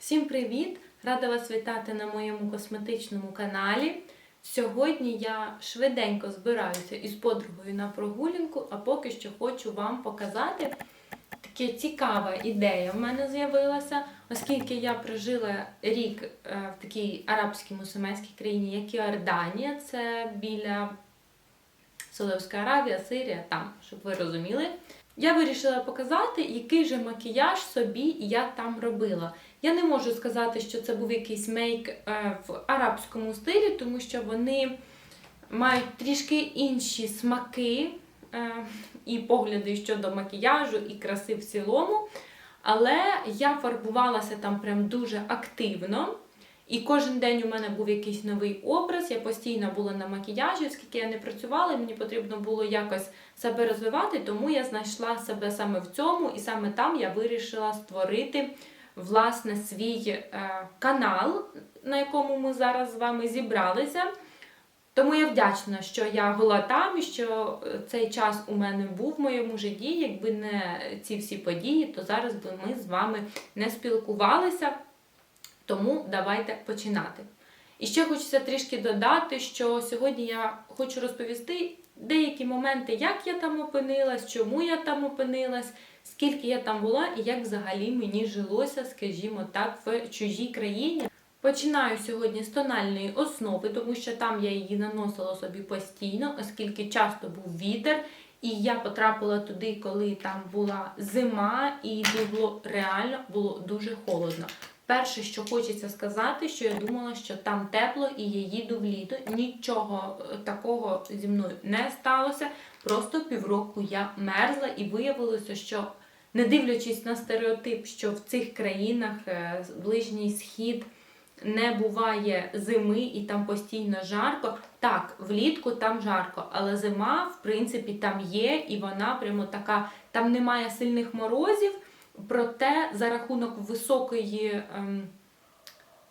Всім привіт! Рада вас вітати на моєму косметичному каналі. Сьогодні я швиденько збираюся із подругою на прогулянку, а поки що хочу вам показати така цікава ідея в мене з'явилася, оскільки я прожила рік е, в такій арабській мусульманській країні, як Іорданія, це біля Саудовська Аравія, Сирія, там, щоб ви розуміли. Я вирішила показати, який же макіяж собі я там робила. Я не можу сказати, що це був якийсь мейк е, в арабському стилі, тому що вони мають трішки інші смаки е, і погляди щодо макіяжу і краси в цілому. Але я фарбувалася там прям дуже активно. І кожен день у мене був якийсь новий образ. Я постійно була на макіяжі, оскільки я не працювала, мені потрібно було якось себе розвивати, тому я знайшла себе саме в цьому, і саме там я вирішила створити власне свій е, канал, на якому ми зараз з вами зібралися. Тому я вдячна, що я була там і що е, цей час у мене був в моєму житті. Якби не ці всі події, то зараз би ми з вами не спілкувалися. Тому давайте починати. І ще хочеться трішки додати, що сьогодні я хочу розповісти деякі моменти, як я там опинилась, чому я там опинилась, скільки я там була і як взагалі мені жилося, скажімо так, в чужій країні. Починаю сьогодні з тональної основи, тому що там я її наносила собі постійно, оскільки часто був вітер, і я потрапила туди, коли там була зима, і було реально було дуже холодно. Перше, що хочеться сказати, що я думала, що там тепло і я їду в літо. Нічого е, такого зі мною не сталося. Просто півроку я мерзла і виявилося, що не дивлячись на стереотип, що в цих країнах е, ближній схід не буває зими і там постійно жарко. Так, влітку там жарко, але зима, в принципі, там є, і вона прямо така, там немає сильних морозів. Проте за рахунок високої ем,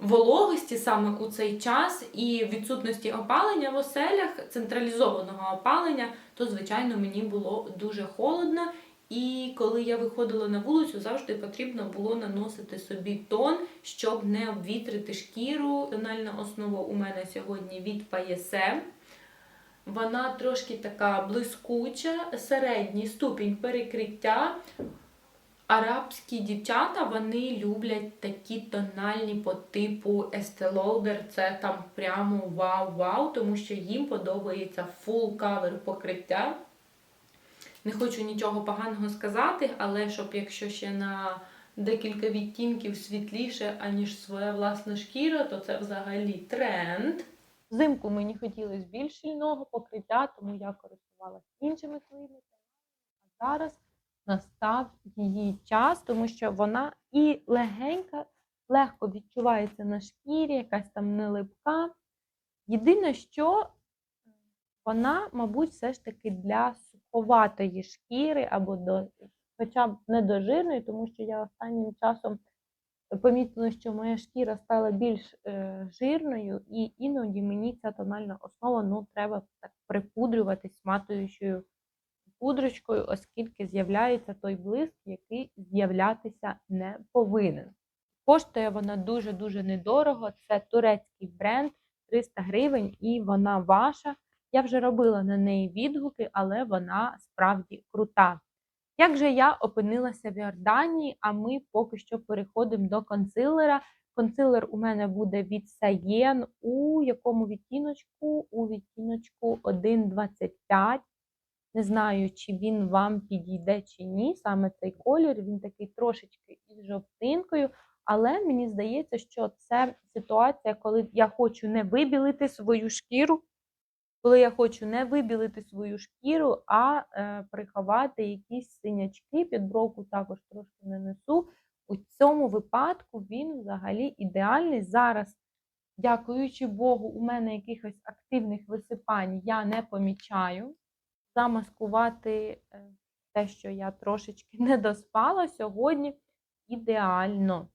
вологості саме у цей час і відсутності опалення в оселях, централізованого опалення, то, звичайно, мені було дуже холодно. І коли я виходила на вулицю, завжди потрібно було наносити собі тон, щоб не обвітрити шкіру. Тональна основа у мене сьогодні від PSM. Вона трошки така блискуча, середній ступінь перекриття. Арабські дівчата вони люблять такі тональні по типу Estee. Це там прямо вау-вау, тому що їм подобається full cover покриття. Не хочу нічого поганого сказати, але щоб якщо ще на декілька відтінків світліше, аніж своя власна шкіра, то це взагалі тренд. Взимку мені хотілося більш щільного покриття, тому я користувалася іншими своїми. А зараз настав її час, тому що вона і легенька, легко відчувається на шкірі, якась там не липка. Єдине, що вона, мабуть, все ж таки для суховатої шкіри або до, хоча б не до тому що я останнім часом помітила, що моя шкіра стала більш е, жирною, і іноді мені ця тональна основа ну, треба так припудрюватись матуючою пудрочкою, оскільки з'являється той блиск, який з'являтися не повинен. Коштує вона дуже-дуже недорого. Це турецький бренд 300 гривень, і вона ваша. Я вже робила на неї відгуки, але вона справді крута. Як же я опинилася в Йорданії, а ми поки що переходимо до консилера. Консилер у мене буде від Sayen у якому відтіночку? У відтіночку 1,25. Не знаю, чи він вам підійде чи ні. Саме цей колір, він такий трошечки із жовтинкою. Але мені здається, що це ситуація, коли я хочу не вибілити свою шкіру, коли я хочу не вибілити свою шкіру, а е, приховати якісь синячки, під бровку також трошки нанесу. У цьому випадку він взагалі ідеальний. Зараз, дякуючи Богу, у мене якихось активних висипань я не помічаю замаскувати е, те, що я трошечки не доспала сьогодні ідеально.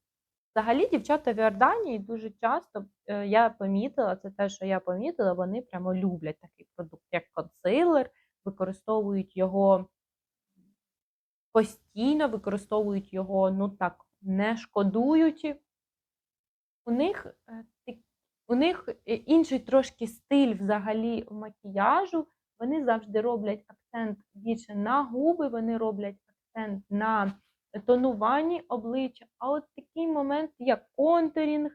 Взагалі, дівчата в Іорданії дуже часто е, я помітила, це те, що я помітила, вони прямо люблять такий продукт, як консилер, використовують його постійно, використовують його, ну так, не шкодуючи. У них, е, у них, інший трошки стиль взагалі макіяжу. Вони завжди роблять акцент більше на губи, вони роблять акцент на тонуванні обличчя. А от такий момент, як контурінг,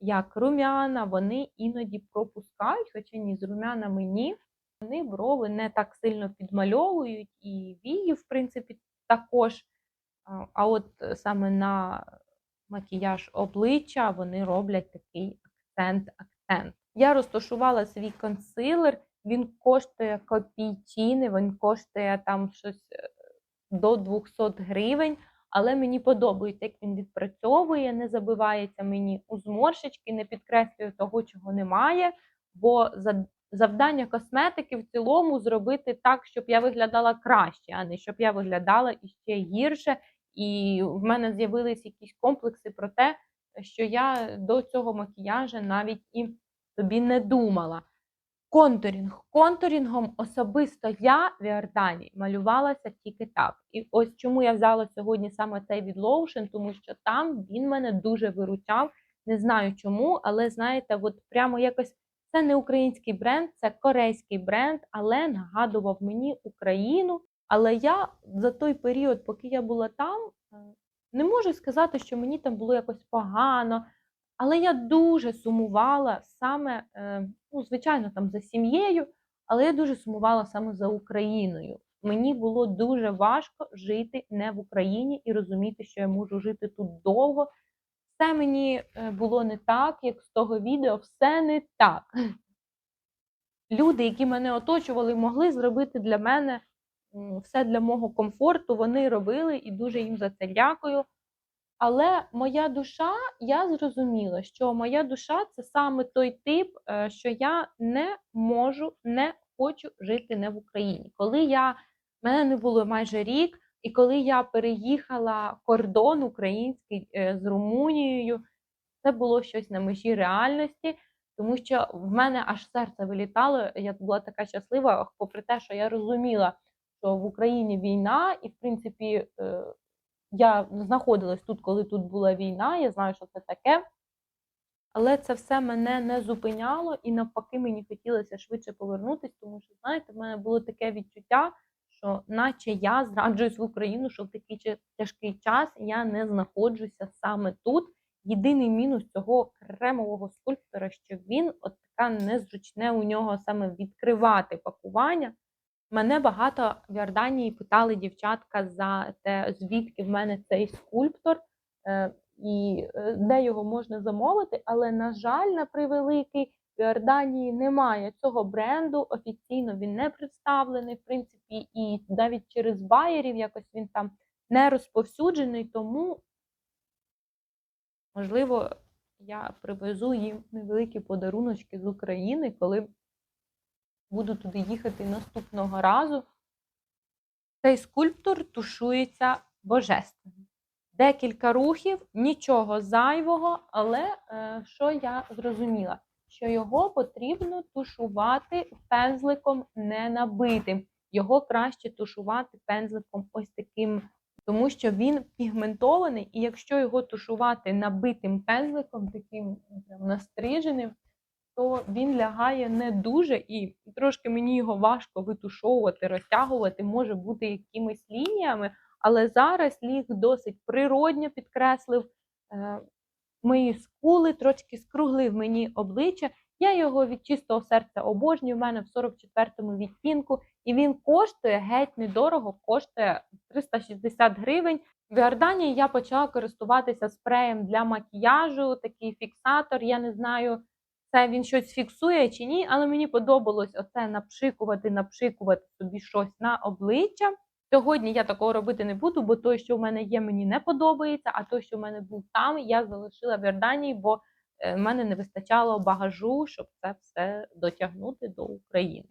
як румяна, вони іноді пропускають, хоча ні, з румянами ні. Вони брови не так сильно підмальовують, і вії, в принципі, також. А, от саме на макіяж обличчя вони роблять такий акцент-акцент. Я розташувала свій консилер, він коштує копійчини, він коштує там щось е, до 200 гривень, але мені подобається, як він відпрацьовує, не забивається мені у зморшечки, не підкреслює того, чого немає. Бо за- завдання косметики в цілому зробити так, щоб я виглядала краще, а не щоб я виглядала іще гірше. І в мене з'явились якісь комплекси про те, що я до цього макіяжа навіть і собі не думала. Контурінг. Контурінгом особисто я в Іордані малювалася тільки так. І ось чому я взяла сьогодні саме цей від Lotion, тому що там він мене дуже виручав. Не знаю чому, але знаєте, от прямо якось це не український бренд, це корейський бренд, але нагадував мені Україну. Але я за той період, поки я була там, е, не можу сказати, що мені там було якось погано. Але я дуже сумувала саме, е, ну, звичайно, там за сім'єю, але я дуже сумувала саме за Україною. Мені було дуже важко жити не в Україні і розуміти, що я можу жити тут довго. Все мені е, було не так, як з того відео, все не так. Люди, які мене оточували, могли зробити для мене все для мого комфорту. Вони робили і дуже їм за це дякую. Але моя душа, я зрозуміла, що моя душа це саме той тип, е, що я не можу, не хочу жити не в Україні. Коли я мене не було майже рік, і коли я переїхала кордон український е, з Румунією, це було щось на межі реальності, тому що в мене аж серце вилітало. Я була така щаслива, попри те, що я розуміла, що в Україні війна, і в принципі. Я знаходилась тут, коли тут була війна, я знаю, що це таке. Але це все мене не зупиняло, і навпаки, мені хотілося швидше повернутися, тому що, знаєте, в мене було таке відчуття, що наче я зраджуюсь в Україну, що в такий тяжкий час я не знаходжуся саме тут. Єдиний мінус цього кремового скульптора, що він от така незручне у нього саме відкривати пакування. Мене багато в Йорданії питали дівчатка за те, звідки в мене цей скульптор е, і е, де його можна замовити. Але, на жаль, на превеликий, в Йорданії немає цього бренду. Офіційно він не представлений, в принципі, і навіть через байерів якось він там не розповсюджений. Тому, можливо, я привезу їм невеликі подаруночки з України, коли буду туди їхати наступного разу. Цей скульптор тушується божественно. Декілька рухів, нічого зайвого, але е, що я зрозуміла? Що його потрібно тушувати пензликом не набитим. Його краще тушувати пензликом ось таким, тому що він пігментований, і якщо його тушувати набитим пензликом, таким прям настриженим, то він лягає не дуже і трошки мені його важко витушовувати, розтягувати, може бути якимись лініями, але зараз ліг досить природньо підкреслив е, мої скули, трошки скруглив мені обличчя. Я його від чистого серця обожнюю. в мене в 44-му відтінку, і він коштує геть недорого, коштує 360 гривень. В Іорданії я почала користуватися спреєм для макіяжу, такий фіксатор. Я не знаю, це він щось фіксує чи ні, але мені подобалось оце напшикувати, напшикувати собі щось на обличчя. Сьогодні я такого робити не буду, бо той, що в мене є, мені не подобається, а той, що в мене був там, я залишила в Йорданії, бо е, в мене не вистачало багажу, щоб це все дотягнути до України.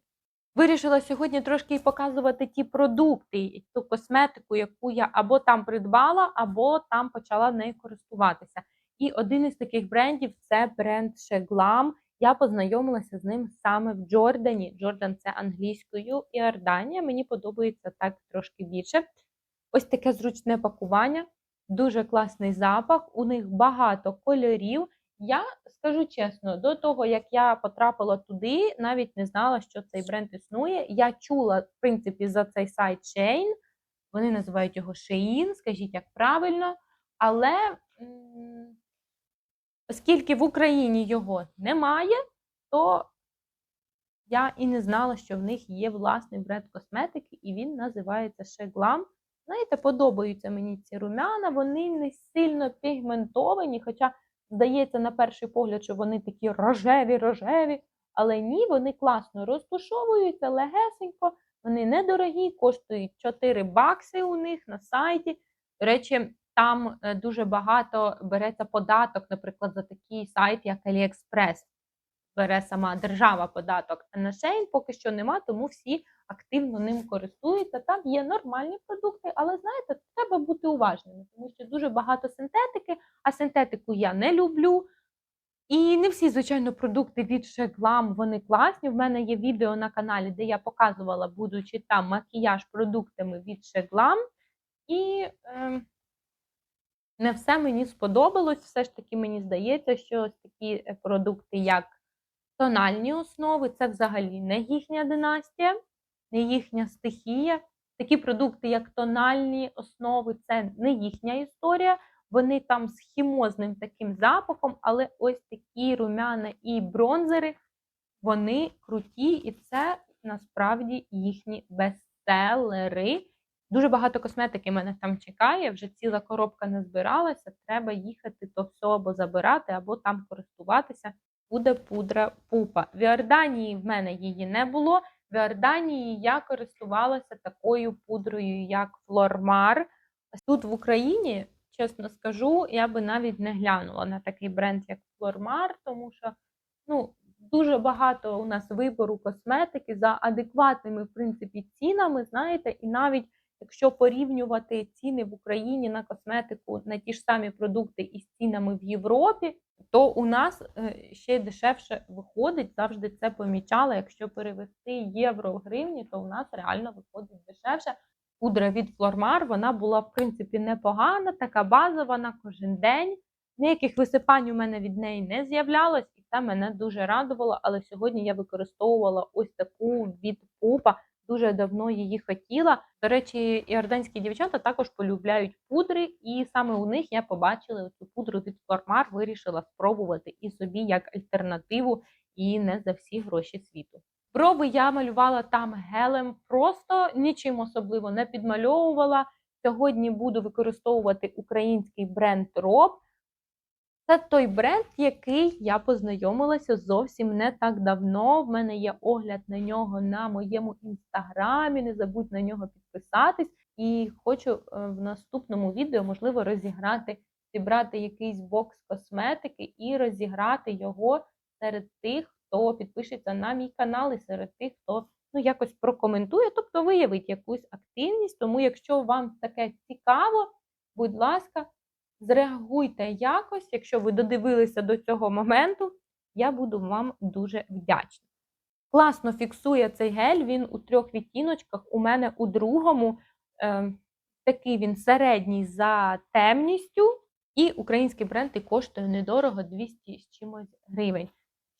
Вирішила сьогодні трошки показувати ті продукти, ту косметику, яку я або там придбала, або там почала нею користуватися. І один із таких брендів це бренд Sheglam. Я познайомилася з ним саме в Джордані. Джордан це англійською і Орданія. Мені подобається так трошки більше. Ось таке зручне пакування, дуже класний запах. У них багато кольорів. Я скажу чесно, до того як я потрапила туди, навіть не знала, що цей бренд існує. Я чула, в принципі, за цей сайт Shein. Вони називають його Shein, скажіть як правильно. Але оскільки в Україні його немає, то я і не знала, що в них є власний бренд косметики, і він називається Sheglam. Знаєте, подобаються мені ці румяна, вони не сильно пігментовані, хоча здається на перший погляд, що вони такі рожеві, рожеві, але ні, вони класно розтушовуються легесенько, вони недорогі, коштують 4 бакси у них на сайті. До речі, там е, дуже багато береться податок, наприклад, за такий сайт, як AliExpress. Бере сама держава податок. А на Shein поки що нема, тому всі активно ним користуються. Там є нормальні продукти, але знаєте, треба бути уважними, тому що дуже багато синтетики, а синтетику я не люблю. І не всі, звичайно, продукти від Шеглам вони класні. В мене є відео на каналі, де я показувала, будучи там макіяж продуктами від Шеглам. І е, не все мені сподобалось. Все ж таки, мені здається, що ось такі е, продукти, як тональні основи, це взагалі не їхня династія, не їхня стихія. Такі продукти, як тональні основи, це не їхня історія. Вони там з хімозним таким запахом, але ось такі румяна і бронзери, вони круті, і це насправді їхні бестселери. Дуже багато косметики мене там чекає, вже ціла коробка не збиралася. Треба їхати то все або забирати, або там користуватися. Буде пудра пупа. В Іорданії в мене її не було. В Іорданії я користувалася такою пудрою, як Флормар. Тут в Україні, чесно скажу, я би навіть не глянула на такий бренд, як Флормар, тому що ну, дуже багато у нас вибору косметики за адекватними, в принципі, цінами, знаєте, і навіть якщо порівнювати ціни в Україні на косметику на ті ж самі продукти із цінами в Європі, то у нас е, ще дешевше виходить. Завжди це помічала. Якщо перевести євро в гривні, то у нас реально виходить дешевше. Пудра від Флормар вона була в принципі непогана, така базова на кожен день. Ніяких висипань у мене від неї не з'являлось, і це мене дуже радувало. Але сьогодні я використовувала ось таку від пупа. Дуже давно її хотіла. До речі, іорданські дівчата також полюбляють пудри, і саме у них я побачила цю пудру від Флормар, вирішила спробувати і собі як альтернативу, і не за всі гроші світу. Брови я малювала там гелем, просто нічим особливо не підмальовувала. Сьогодні буду використовувати український бренд Роб. Це той бренд, який я познайомилася зовсім не так давно. В мене є огляд на нього на моєму інстаграмі. Не забудь на нього підписатись. І хочу е, в наступному відео, можливо, розіграти, зібрати якийсь бокс косметики і розіграти його серед тих, хто підпишеться на мій канал, і серед тих, хто ну, якось прокоментує, тобто виявить якусь активність. Тому, якщо вам таке цікаво, будь ласка. Зреагуйте якось, якщо ви додивилися до цього моменту, я буду вам дуже вдячна. Класно фіксує цей гель, він у трьох відтіночках. У мене у другому е, такий він середній за темністю, і український бренд і коштує недорого 200 з чимось гривень.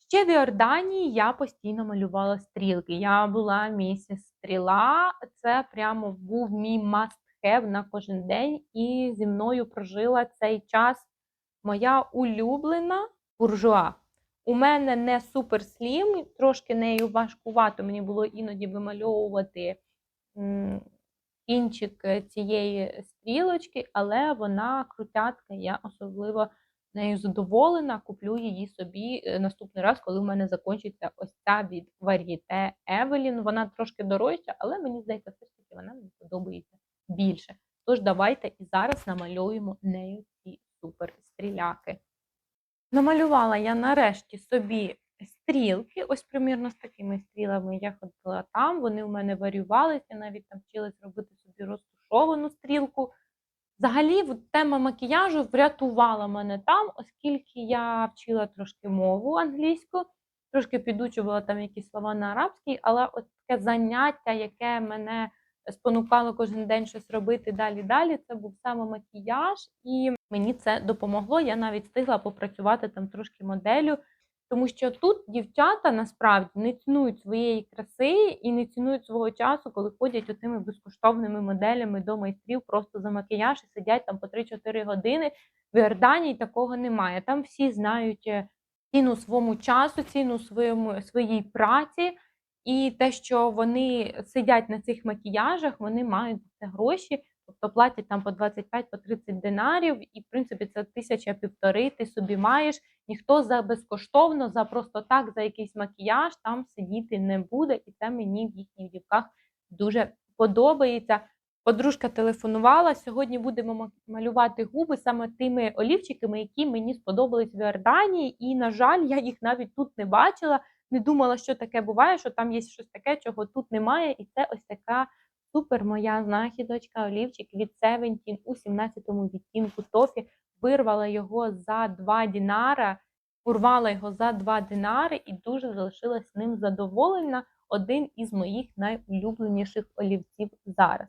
Ще в Іорданії я постійно малювала стрілки. Я була місіс стріла, це прямо був мій маст have на кожен день, і зі мною прожила цей час моя улюблена буржуа. У мене не супер слім, трошки нею важкувато мені було іноді вимальовувати кінчик цієї стрілочки, але вона крутятка, я особливо нею задоволена. Куплю її собі е, наступний раз, коли в мене закінчиться ось ця від Varieté Evelyn. Вона трошки дорожча, але мені здається, все ж таки вона мені подобається більше. Тож, давайте і зараз намалюємо нею ці супер стріляки. Намалювала я нарешті собі стрілки. Ось, примірно, з такими стрілами я ходила там. Вони у мене варювалися, навіть там вчилась робити собі розтушовану стрілку. Взагалі, тема макіяжу врятувала мене там, оскільки я вчила трошки мову англійську, трошки підучувала там якісь слова на арабській, але от таке заняття, яке мене спонукало кожен день щось робити далі. Далі це був саме макіяж, і мені це допомогло. Я навіть встигла попрацювати там трошки моделлю. Тому що тут дівчата насправді не цінують своєї краси і не цінують свого часу, коли ходять отими безкоштовними моделями до майстрів просто за макіяж і сидять там по 3-4 години. В Іорданії такого немає. Там всі знають е, ціну своєму часу, ціну своєму своїй праці, і те, що вони сидять на цих макіяжах, вони мають це гроші. Тобто платять там по 25 по 30 динарів, і в принципі це тисяча півтори. Ти собі маєш. Ніхто за безкоштовно, за просто так, за якийсь макіяж там сидіти не буде, і це мені в їхніх дівках дуже подобається. Подружка телефонувала. Сьогодні будемо малювати губи саме тими олівчиками, які мені сподобались в Іорданії. І, на жаль, я їх навіть тут не бачила. Не думала, що таке буває, що там є щось таке, чого тут немає. І це ось така супер моя знахідочка, олівчик від Seventeen у 17-му відтінку тофі. Вирвала його за 2 дінара, урвала його за 2 динари і дуже залишилась ним задоволена. Один із моїх найулюбленіших олівців зараз.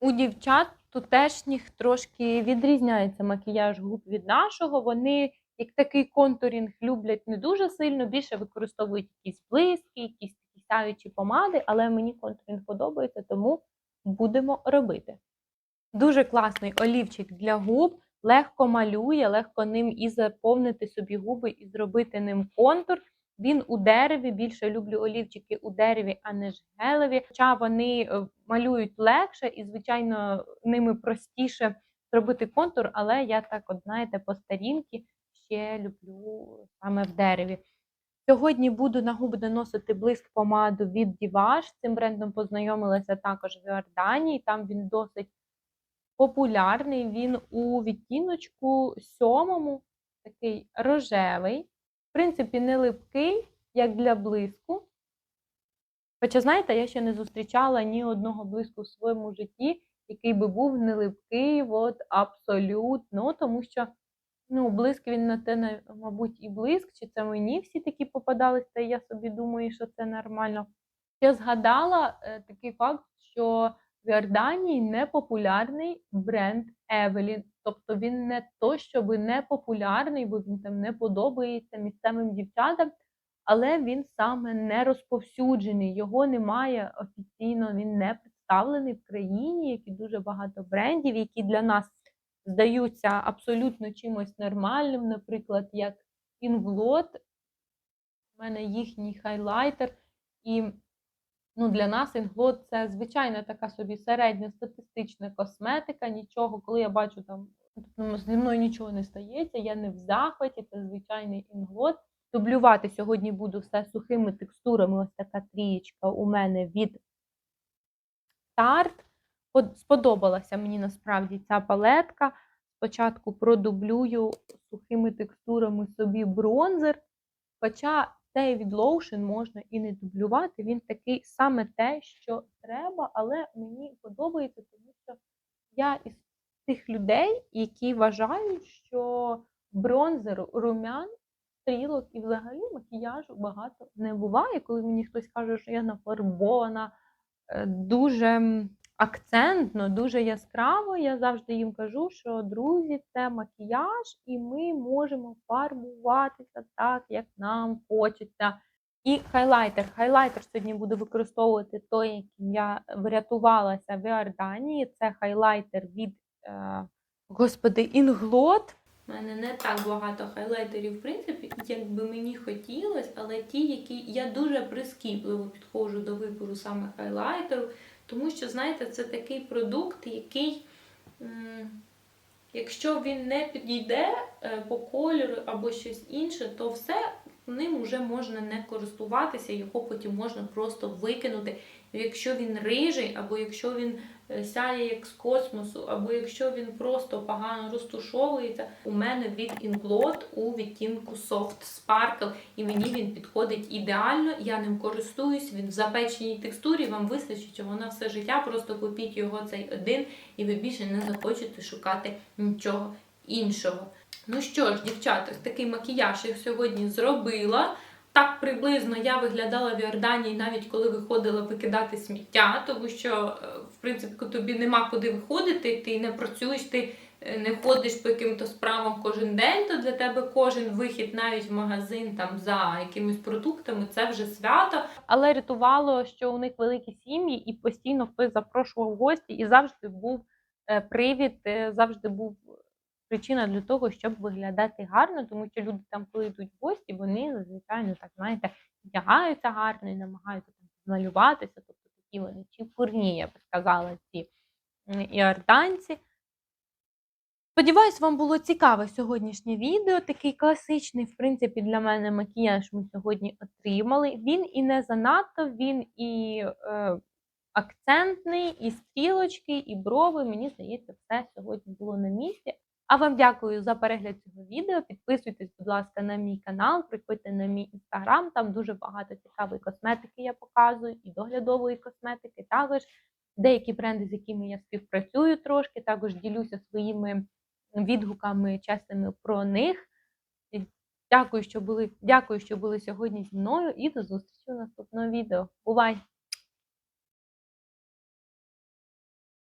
У дівчат тутешніх трошки відрізняється макіяж губ від нашого. Вони як такий контурінг люблять не дуже сильно, більше використовують якісь блиски, якісь такі сяючі помади, але мені контурінг подобається, тому будемо робити. Дуже класний олівчик для губ, легко малює, легко ним і заповнити собі губи, і зробити ним контур. Він у дереві, більше люблю олівчики у дереві, а не ж гелеві. Хоча вони е, малюють легше і, звичайно, ними простіше зробити контур, але я так, от знаєте, по старінки ще люблю саме в дереві. Сьогодні буду на губи наносити блиск помаду від Діваш. Цим брендом познайомилася також в Іорданії. Там він досить популярний. Він у відтіночку сьомому, такий рожевий. В принципі, не липкий, як для блиску. Хоча, знаєте, я ще не зустрічала ні одного блиску в своєму житті, який би був не липкий, от абсолютно, тому що ну, блиск він на те, мабуть, і блиск, чи це мені всі такі попадались, та я собі думаю, що це нормально. Я згадала е, такий факт, що в Іорданії не популярний бренд Evelyn. Тобто він не то, щоб не популярний, бо він там не подобається місцевим дівчатам, але він саме не розповсюджений. Його немає офіційно, він не представлений в країні, як і дуже багато брендів, які для нас здаються абсолютно чимось нормальним, наприклад, як Inglot. У мене їхній хайлайтер. І ну, для нас Inglot це звичайна така собі середньостатистична косметика. Нічого, коли я бачу там, ну, зі мною нічого не стається, я не в захваті, це звичайний Inglot. Дублювати сьогодні буду все сухими текстурами. Ось така трієчка у мене від Tarte. Под- Сподобалася мені насправді ця палетка. Спочатку продублюю сухими текстурами собі бронзер. Хоча цей від Lotion можна і не дублювати, він такий саме те, що треба, але мені подобається, тому що я із тих людей, які вважають, що бронзеру, румян, стрілок і взагалі макіяжу багато не буває. Коли мені хтось каже, що я нафарбована е, дуже акцентно, дуже яскраво, я завжди їм кажу, що друзі, це макіяж, і ми можемо фарбуватися так, як нам хочеться. І хайлайтер. Хайлайтер сьогодні буду використовувати той, яким я врятувалася в Іорданії. Це хайлайтер від е, господи, Інглот. У мене не так багато хайлайтерів, в принципі, як би мені хотілося, але ті, які я дуже прискіпливо підходжу до вибору саме хайлайтеру, тому що, знаєте, це такий продукт, який, якщо він не підійде е, по кольору або щось інше, то все ним вже можна не користуватися, його потім можна просто викинути. Якщо він рижий, або якщо він е, сяє як з космосу, або якщо він просто погано розтушовується, у мене від Inglot у відтінку Soft Sparkle, і мені він підходить ідеально. Я ним користуюсь, він в запеченій текстурі, вам вистачить, вона все життя. Просто купіть його цей один, і ви більше не захочете шукати нічого іншого. Ну що ж, дівчата, такий макіяж я сьогодні зробила. Так приблизно я виглядала в Йорданії, навіть коли виходила викидати сміття, тому що, е, в принципі, тобі нема куди виходити, ти не працюєш, ти е, не ходиш по яким-то справам кожен день, то для тебе кожен вихід навіть в магазин там за якимись продуктами це вже свято. Але рятувало, що у них великі сім'ї, і постійно хтось запрошував гості, і завжди був е, привід, завжди був причина для того, щоб виглядати гарно, тому що люди там, коли йдуть в гості, вони звичайно так знаєте, вдягаються гарно і намагаються там малюватися, тобто такі вони чіпурні, я би сказала, ці іорданці. Сподіваюсь, вам було цікаве сьогоднішнє відео. Такий класичний, в принципі, для мене макіяж ми сьогодні отримали. Він і не занадто, він і е, акцентний, і стрілочки, і брови. Мені здається, все сьогодні було на місці. А вам дякую за перегляд цього відео. Підписуйтесь, будь ласка, на мій канал, приходьте на мій інстаграм. Там дуже багато цікавої косметики я показую, і доглядової косметики. Також деякі бренди, з якими я співпрацюю трошки, також ділюся своїми відгуками чесними про них. Дякую, що були, дякую, що були сьогодні зі мною, і до зустрічі у наступному відео. Бувай!